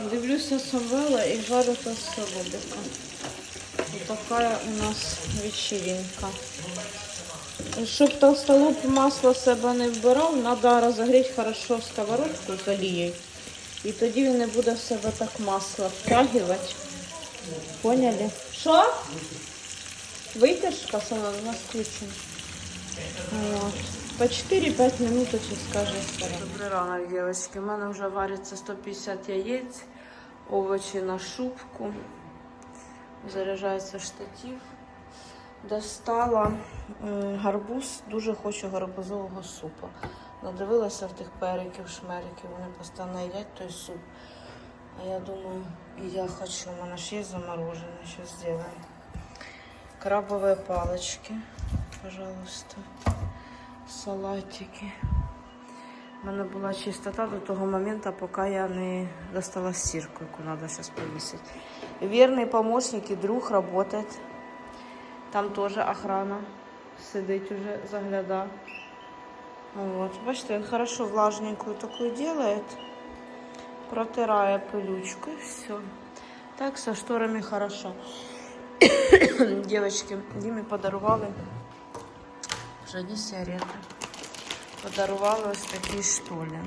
Дивлюся Самвела і жарю та солодика. Вот такая у нас вечеринка. Щоб толстолоб масло себе не вбирав, треба розігріти хорошо сковородку з олією. І тоді він не буде в себе так масло втягувати. Поняли? Що? Витяжка сама у нас включена. Вот. По 4-5 минуточек скажи Добрий ранок, девочки. У мене вже вариться 150 яєць, овочі на шубку. Заряджається штатив. Достала гарбуз, дуже хочу гарбузового супу. Надивилася в тих периків, шмериків, вони постійно їдять той суп. А я думаю, і я хочу, у мене ж є заморожене, зараз зробимо. Крабовые палочки, пожалуйста. Салатики. У мене була чистота до того моменту, поки я не достала стирку, яку треба зараз повісити. Вірний помощник і друг працює. Там теж охрана сидить уже, загляда. Вот. Бачите, він хорошо влажненькую такую делает. Протирає пилючку і все. Так, со шторами хорошо. Девочки, Дімі подарували не сигарети. Подарували ось такі штолі.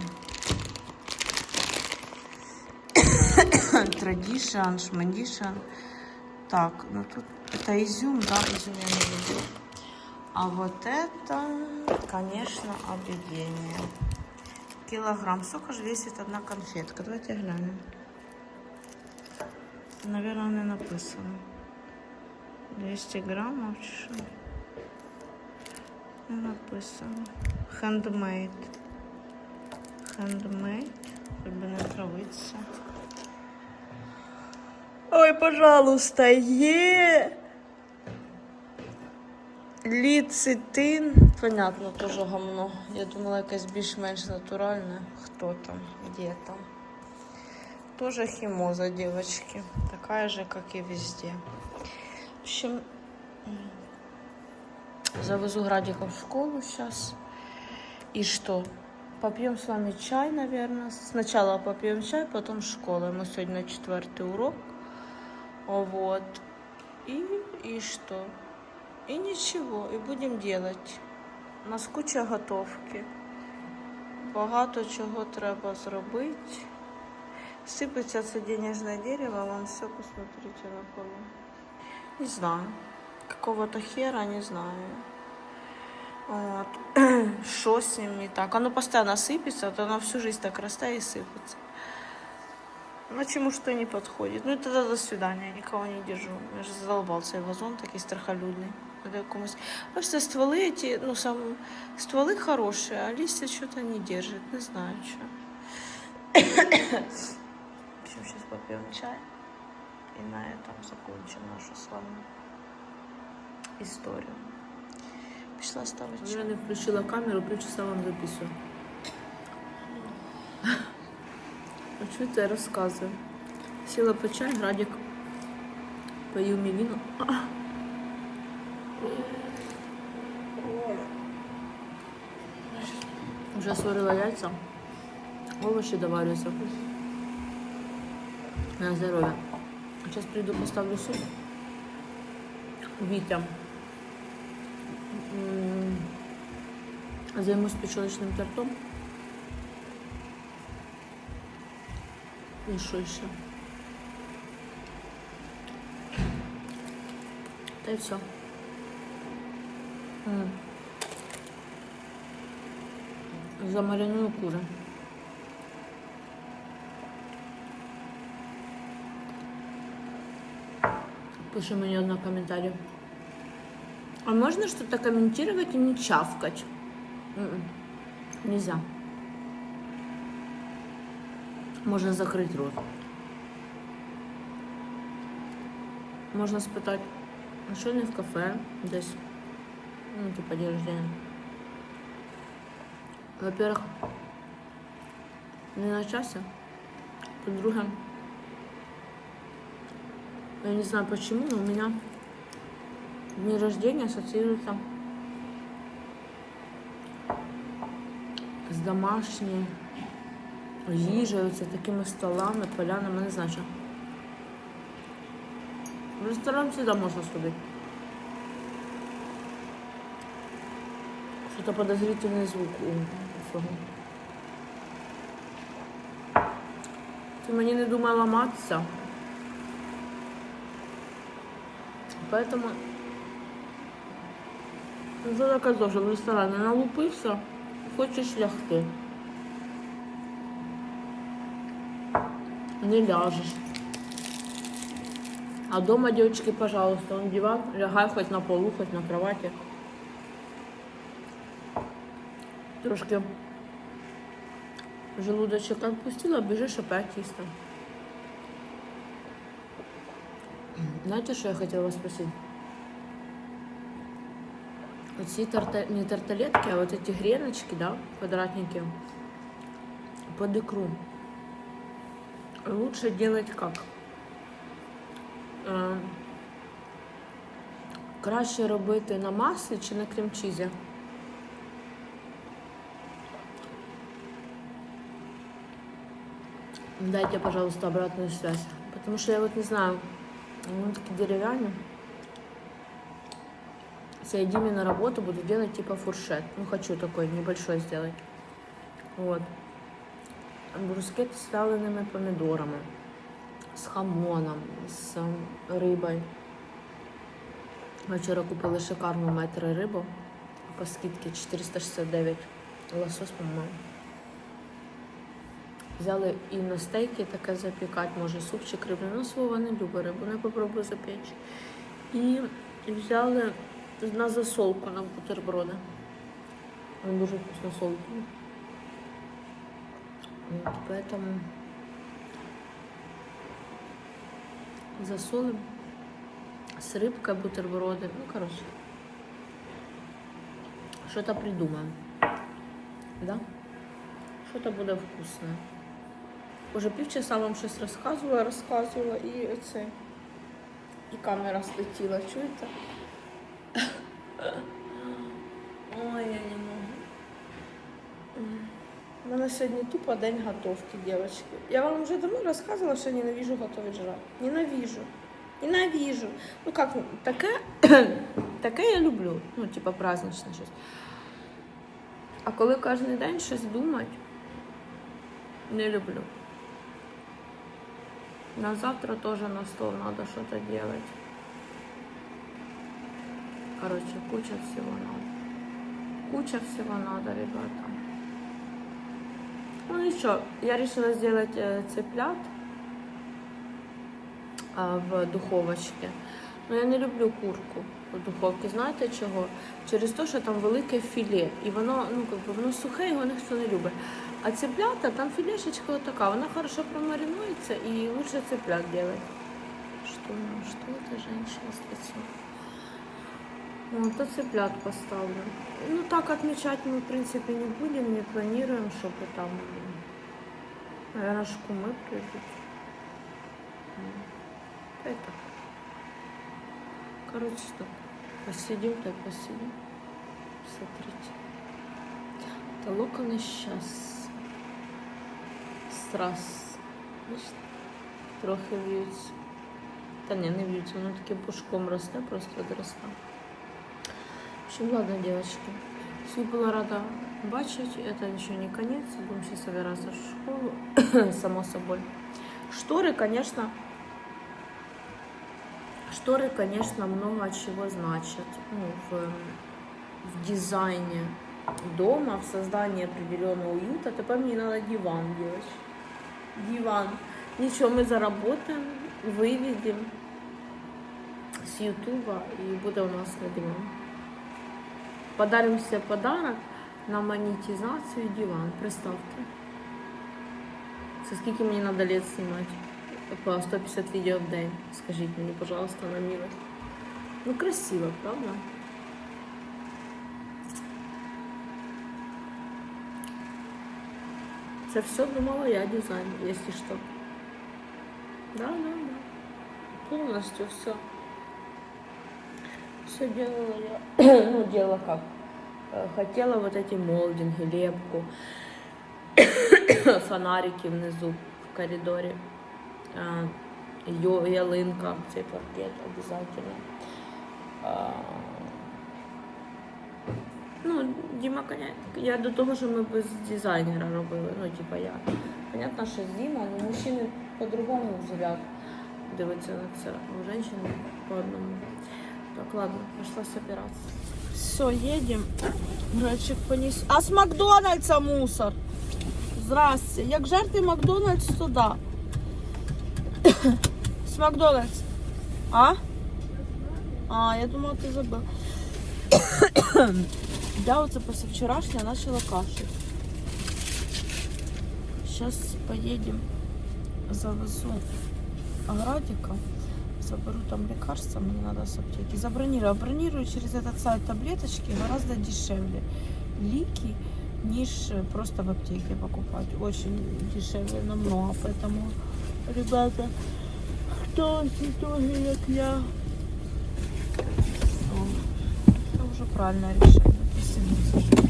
Традишн, шмандишн. Так, ну тут это изюм, да, изюм я не люблю. А вот это, конечно, объедение. Килограмм. Сколько же весит одна конфетка? Давайте глянем. Наверное, не написано. 200 граммов? Не написано. Хоч би не травитися. Ой, пожалуйста, є. Ліцитин. Понятно, теж гамно. Я думала, якесь більш-менш натуральне. Хто там, де там. Тоже химоза, девочки. Такая же, как и везде. В общем, завезу Градика в школу сейчас. И что? Попьем с вами чай, наверное. Сначала попьем чай, потом школа. Мы сегодня четвертый урок. Вот. И, и что? И ничего. И будем делать. У нас куча готовки. Багато чого треба зробити. Сыпется це денежное дерево, вон все, посмотрите на полу. Не знаю. Какого-то хера, не знаю. Вот. Что с ним не так? Оно постоянно сыпется, то оно всю жизнь так растает и сыпется. Ну, чему что не подходит. Ну, и тогда до свидания, никого не держу. Я же задолбал цей вазон, такий страхолюдний. Надо якомусь... Бачите, стволи эти, ну, сам... стволы хорошие, а листья что-то не держит, не знаю, что. В общем, сейчас попьем чай. И на этом закончим нашу с вами историю. Пішла ставити Я не включила камеру, півчаса вам записую. А чуєте, я розказую. Сіла по чай, Градик поїв мій віно. Вже сварила яйця, овочі доварюються. На здоров'я. Зараз прийду, поставлю суп. Вітя. Займусь печёночным тортом. І що ще? Та й все. Замариную кури. Пиши мне одно комментарий. А можно что-то комментировать и не чавкать? М-м. Нельзя. Можно закрыть рот. Можно спитать, а що не в кафе десь? Ну, типа день рождения. Во-первых, не на часе. По-друге, я не знаю почему, но у меня дни рождения ассоциируются с домашней їжею, це такими столами, полянами, не знаю що. В ресторан завжди можна сходити. Що-то подозрительний звук у цього. Ти мені не думай ламатися. Поэтому ну, що таке теж в ресторані налупився, хочеш лягти. Не ляжеш. А дома, девочки, пожалуйста, он диван, лягай хоть на полу, хоть на кровати. Трошки желудочек отпустила, бежишь опять чисто. Знаете, что я хотела вас спросить? Вот эти тарта... не тарталетки, а вот эти греночки, да, квадратненькие, под икру. Лучше делать как? Е, краще робити на маслі чи на крем-чізі? Дайте, пожалуйста, обратную связь. Потому что я вот не знаю, они такие деревянные. Я Диме на работу буду делать типа фуршет. Ну, хочу такой небольшой сделать. Вот. Брускет с вялеными помидорами, с хамоном, с рибою. Ми вчора купили шикарну метри рибу по скидці 469 лосось, по-моєму. Взяли і на стейки таке запікати, може супчик рибний. Ну, Свова не любить рибу, не попробую запечь. І взяли на засолку на бутерброди. Він дуже вкусно солодкий. Вот, поэтому засолим с рыбкой бутерброды. Ну, короче, что-то придумаем. Да? Что-то буде вкусне. Уже півчаса вам щось розказувала, розказувала і оце. І камера слетіла, чуєте? Мене сьогодні тупо день готовки, дівчатки. Я вам вже давно розказувала, що ненавижу готовий жрати. Ненавижу. Ненавижу. Ну як, таке, таке я люблю. Ну, типа праздничне щось. А коли кожен день щось думати, не люблю. На завтра тоже на стол надо что-то делать. Короче, куча всего надо. Куча всего надо, ребята. Ну ничего, я решила сделать э, цыплят а, в духовочці. Ну я не люблю курку в духовці. Знаєте чого? Через те, що там велике філе. І воно, ну как бы, воно сухе, його ніхто не любить. А цыплята, там филешечка вот такая, она хорошо промаринуется и лучше цыплят делать. Что, что это женщина с лицом? Вот, то цыплят поставлю. Ну, так отмечать мы, в принципе, не будем, не планируем, чтобы там, наверное, шкумы придут. М. Это. Короче, что, посидим, так посидим. Смотрите. Это локоны сейчас. Страс. Бачите? Трохи в'ються. Та ні, не в'ються, воно таке пушком росте, просто відросте. В ладно, девочки. Всіх була рада бачить. Это еще не конец. Будем сейчас собираться в школу, само собой. Шторы, конечно, шторы, конечно, много чего значат. Ну, в, в дизайне дома, в создании определенного уюта. Тепер мені надо диван делать. Диван. Ничего, мы заработаем, выведем с Ютуба и буде у нас на диван. Подарим себе подарок на монетизацию диван. Представьте. Це скільки мені надо лет снимать? По 150 видео в день. Скажите мне, пожалуйста, на милость. Ну, красиво, правда? Це все думала я дизайн, если что. Да, да, да. Полностью все. Все делала я. ну, делала как? Э, Хотела вот эти молдинги, лепку. фонарики внизу в коридорі. А, йо- ялинка, цей паркет. А, Ну, Діма, я до того, що ми без дизайнера робили. Ну, типа я. Понятно, що Діма, але мужчини по-другому взгляд дивиться на це, а женщин по одному. Так, ладно, пошла собираться. Все, едем. Гречик поніс. А з Макдональдса мусор. Здрасте. Як жерти Макдональдс, то да. З Макдональдс. А? А, я думала, ти забив. Я оце позавчорашня почала кашлять. Сейчас поедем, завезу Градика, заберу там лекарства, мне надо с аптеки. Забронирую. А бронирую через этот сайт таблеточки гораздо дешевле. Лики, ніж просто в аптеке покупать. Очень дешевле намного. Поэтому, ребята, кто тоже, как я, О, это уже правильное решение. Спасибо.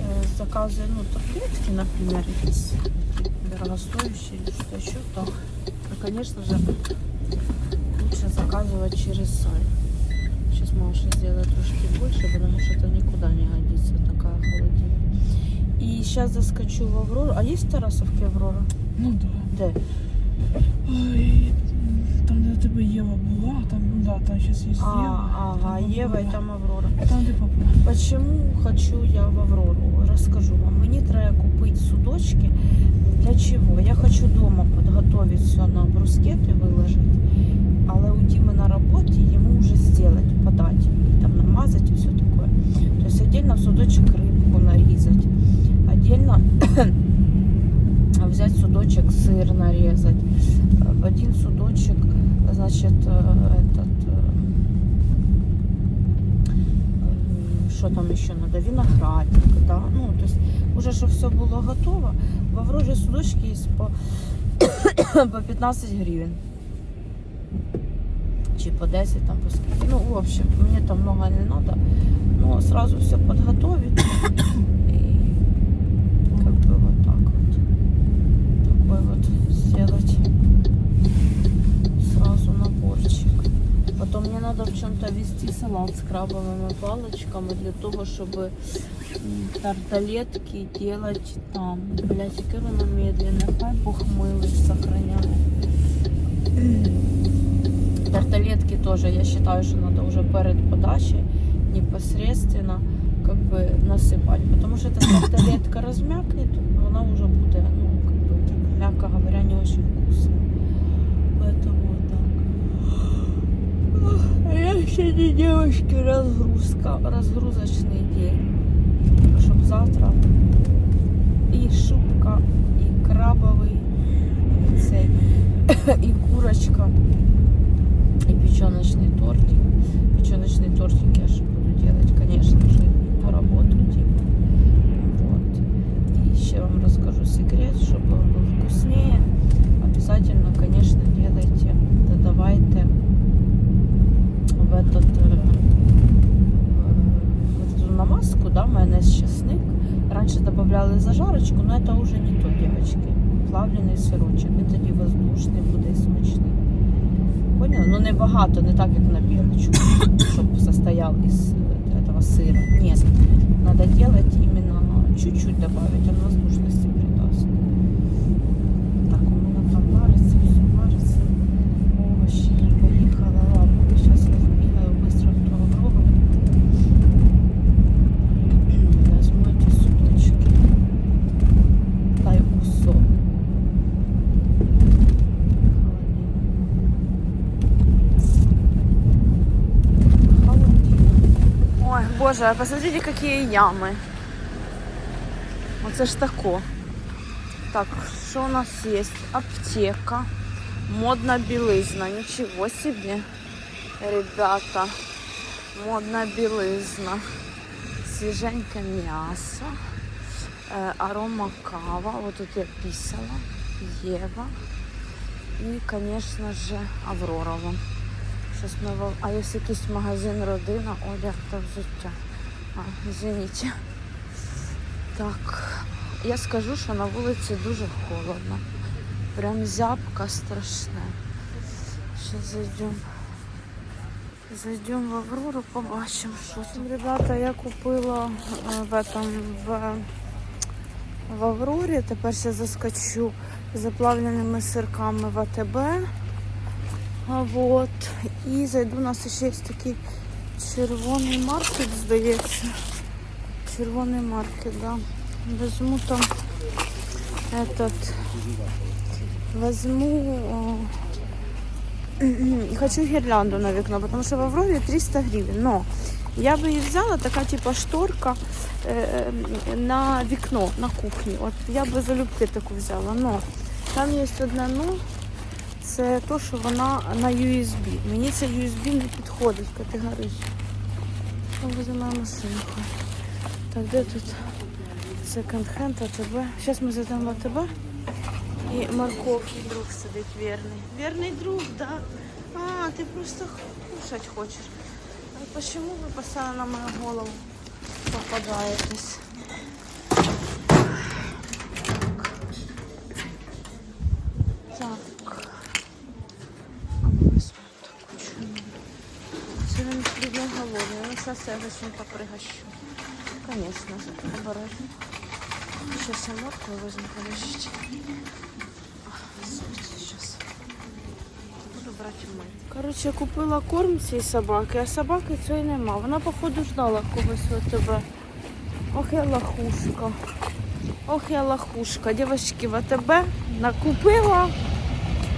Э, Заказываю, ну, таблетки, например, якісь такі дорогостоящие или что еще, то, ну, конечно же, лучше заказывать через сайт. Сейчас Маша сделает трошки больше, потому что это никуда не годится, такая холодильня. И сейчас заскочу в Аврору. А есть в Тарасовке Аврора? Ну да. Де? Ой, там, де у тебе Єва була, там, ну да, там зараз є А, Єва. ага, там Ева и там Аврора. Там, де папа. Почему хочу я в Аврору? Розкажу вам. Мені треба купити судочки. Для чого? Я хочу вдома підготувати все на брускети виложити Але у Діми на роботі йому вже зробити, подати, там намазати і все таке. Тобто отдельно в судочок рибку нарізати. Отдельно взять судочек сыр нарезать. В один судочек, значит, э, этот э, что там еще надо, виноградик, да, ну, то есть уже, чтобы все было готово, в Авроре судочки есть по, по 15 гривен. Чи по 10 там по скільки. Ну, в общем, мне там много не надо, но сразу все подготовить и как бы вот так вот. Такой вот сделать сразу наборчик. Потом мне надо в чем-то вести салат с крабовыми палочками для того, чтобы м, тарталетки делать там. Блять, яке воно медленне, хай Бог милый сохраняет. Тарталетки тоже, я считаю, что надо уже перед подачей непосредственно как бы насыпать. Потому что эта тарталетка размякнет, она уже будет, ну, как бы, мягко говоря, не очень вкусная. Поэтому вот так. А я сегодня, девочки, разгрузка, разгрузочный день. Чтоб завтра и шубка, и крабовый, и цей, и курочка, и печеночный тортик. Печеночный тортик я же буду делать, конечно же, по работу типа. Вот. И еще вам расскажу секрет, чтобы он был вкуснее. Обязательно, конечно, делайте, додавайте в этот э, в эту намазку, да, майонез чесник. Раньше добавляли зажарочку, но это уже не то, девочки. Плавлений сирочок. Він тоді воздушний буде і смачний. Поняли? Ну не багато, не так, як на білочку, щоб состоял із е, этого сира. Нет. Надо делать именно чуть-чуть добавить, он воздушности Ой, боже, посмотрите, какие ямы. Оце ж тако. Так, что у нас есть? Аптека. Модная белизна. Ничего себе. Ребята. Модная белизна. Свеженькое мясо. Э, арома кава. Вот тут я писала. Ева. І, звісно ж, Авророва. Щось в... А є якийсь магазин родина, одяг та взуття. А, извините. Так. я скажу, що на вулиці дуже холодно. Прям зябка страшна. Зараз зайдемо. Зайдемо в Аврору, побачимо, що там. Ребята, я купила е, в, этом, в, в Аврорі. Тепер ще заскочу заплавленими сирками в АТБ. А вот. І зайду, у нас ще є такий червоний маркет, здається. Червоний маркет, да. Возьму там этот. Возьму. э, Хочу гирлянду на вікно, потому что в Авроре 300 гривен. Но я бы и взяла такая типа шторка э, на вікно, на кухні. От я би залюбки таку взяла. Но там є одне но. це то, що вона на USB. Мені це USB не підходить категорично. Що визимає машинку. Так, де тут секонд-хенд, АТБ? Зараз ми зайдемо в АТБ. І Марков, друг сидить вірний. Вірний друг, да? А, ти просто кушать хочеш. А чому ви постійно на мою голову попадаєтесь? Так. А ми візьмемо таку чому. Це він сьогодні зараз я за чим-то пригощу. Конечно же, оборотно. Сейчас я морковь возьму, подождите. Сейчас. Буду брать мой. Короче, купила корм цій собаки, а собаки цієї нема. Вона, походу, ждала когось от тебе. Ох, я лохушка. Ох, я лохушка. Девочки, в АТБ накупила.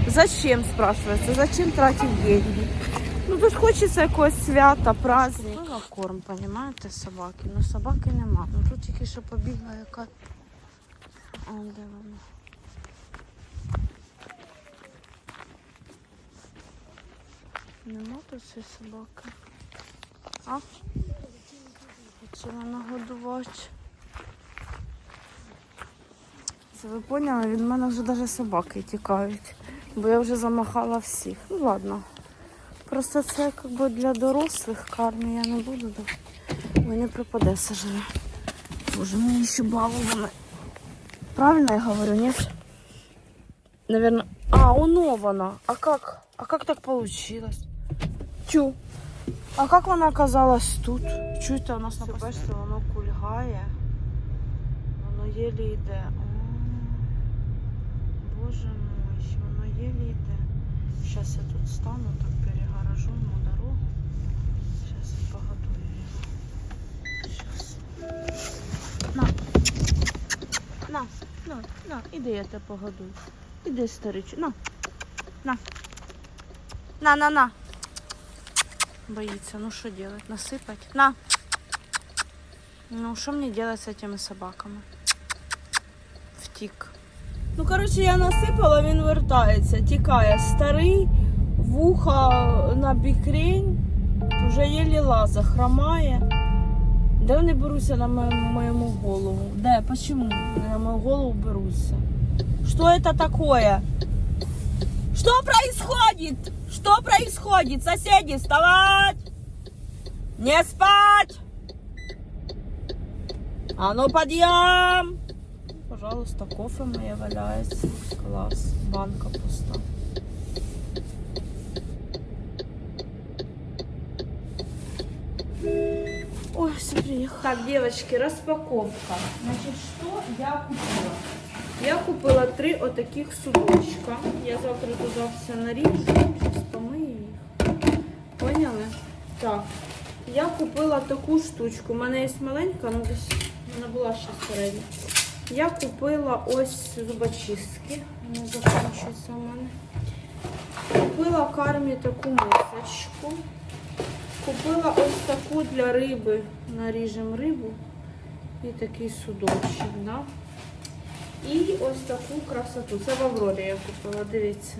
Зачем, спрашивается, зачем тратить деньги? Ну тут хочеться якогось свята, праздник. Купила корм, понимаєте, собаки. Ну собаки нема. Ну тут тільки що побігла яка. А, де вона? Нема тут цієї собаки. А? Хотіла нагодувати. Це ви поняли, від мене вже навіть собаки тікають. Бо я вже замахала всіх. Ну ладно. Просто це якби для дорослих кармі я не буду давати. Мені припаде сожре. Боже, мені ще баловано. Правильно я говорю, нет? Наверное. А, оно вона. А как? А как так получилось? Чу. А как вона оказалась тут? Чу это у нас на Бачите, воно кульгає. Воно єлі йде. О, Боже мой, воно єлі йде. Сейчас я тут стану, так На. На, на, на, іди я тебе погодую. Іди, старич, на. На. На, на, на. Боится, ну что делать? Насыпать? На. Ну, что мне делать с этими собаками? Втік. Ну, коротше, я насипала, він вертається, тікає. Старий, вуха на бікрень, вже єлі лаза, хромає. Де вони беруться на мою, моєму голову? Де? Почему на мою голову беруться? Что это такое? Что происходит? Что происходит? Соседи, вставать! Не спать! А ну подъем! Пожалуйста, кофе моє валяється. Клас. Банка пуста. Ой, все приехал. Так, девочки, распаковка. Значит, что я купила? Я купила три отаких судочка. Я завтра туда все наріжу. Сейчас помию їх. Поняли? Так. Я купила таку штучку. У мене є маленька, ну десь вона була ще середня. Я купила ось зубочистки. Вони закінчуються у мене. Купила кармі таку мисочку. Купила ось таку для риби. Наріжемо рибу. І такий судочок, да? І ось таку красоту. Це в Аврорі я купила, дивіться.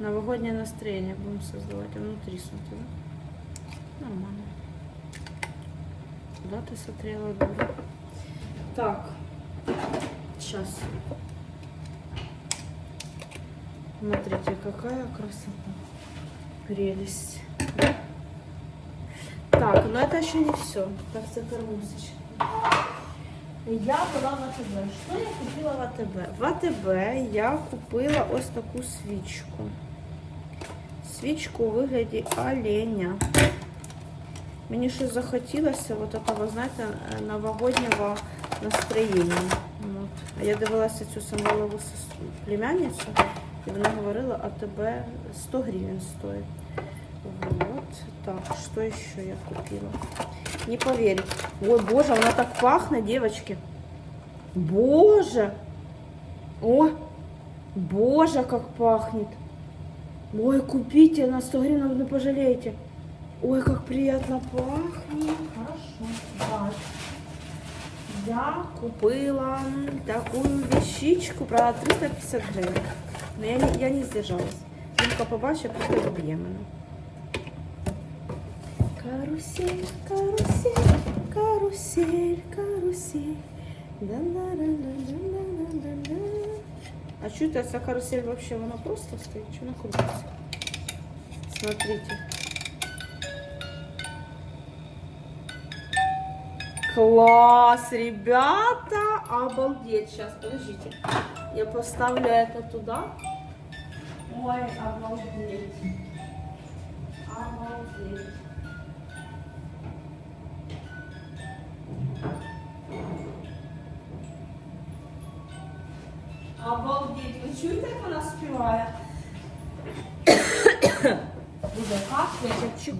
Новогоднє настроєння будемо создавати. Воно тріснути, да? Нормально. Куда ты смотрела, дура? Так. Сейчас. Смотрите, какая красота. Прелесть. Так, но это еще не все. Так, это кормусочка. Я була в АТБ. Що я купила в АТБ? В АТБ я купила ось таку свічку. Свічку у вигляді оленя. Мені щось захотілося от этого, знаєте, е, новогоднього настроєння. От. А я дивилася цю самолову сестру, племянницю, і вона говорила, АТБ 100 гривень стоїть. Так, что еще я купила? Не поверите. Ой, боже, она так пахнет, девочки. Боже. О, боже, как пахнет. Ой, купите на 100 гривен, не пожалеете. Ой, как приятно пахнет. Хорошо. Так. Я купила такую вещичку, правда, 350 гривен. Но я не, я не сдержалась. Жінка побачила, просто вб'є Карусель, карусель, карусель, карусель. Да-да-да-да-да-да-да-да. А что это, эта карусель вообще, она просто стоит? Что она крутится? Смотрите. Класс, ребята! Обалдеть. Сейчас, подождите. Я поставлю это туда. Ой. Обалдеть. Обалдеть.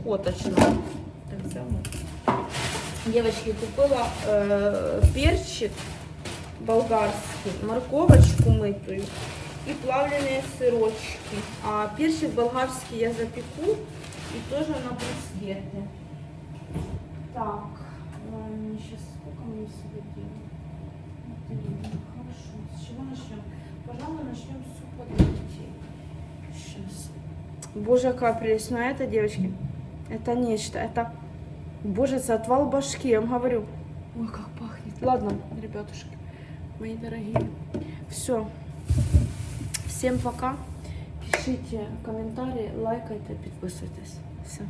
Чехоточно. Так само. Девочки, купила э, перчик болгарский, морковочку мытую и плавленые сырочки. А перчик болгарский я запеку и тоже на брускеты. Так, ой, мне сейчас сколько мне? Блин, Хорошо, с чего начнем? Пожалуй, начнем с супа для детей. Сейчас. Боже, какая прелесть. Ну это, девочки, это нечто. Это, боже, это отвал башки, я вам говорю. Ой, как пахнет. Ладно, ребятушки, мои дорогие. Все. Всем пока. Пишите комментарии, лайкайте, подписывайтесь. Все.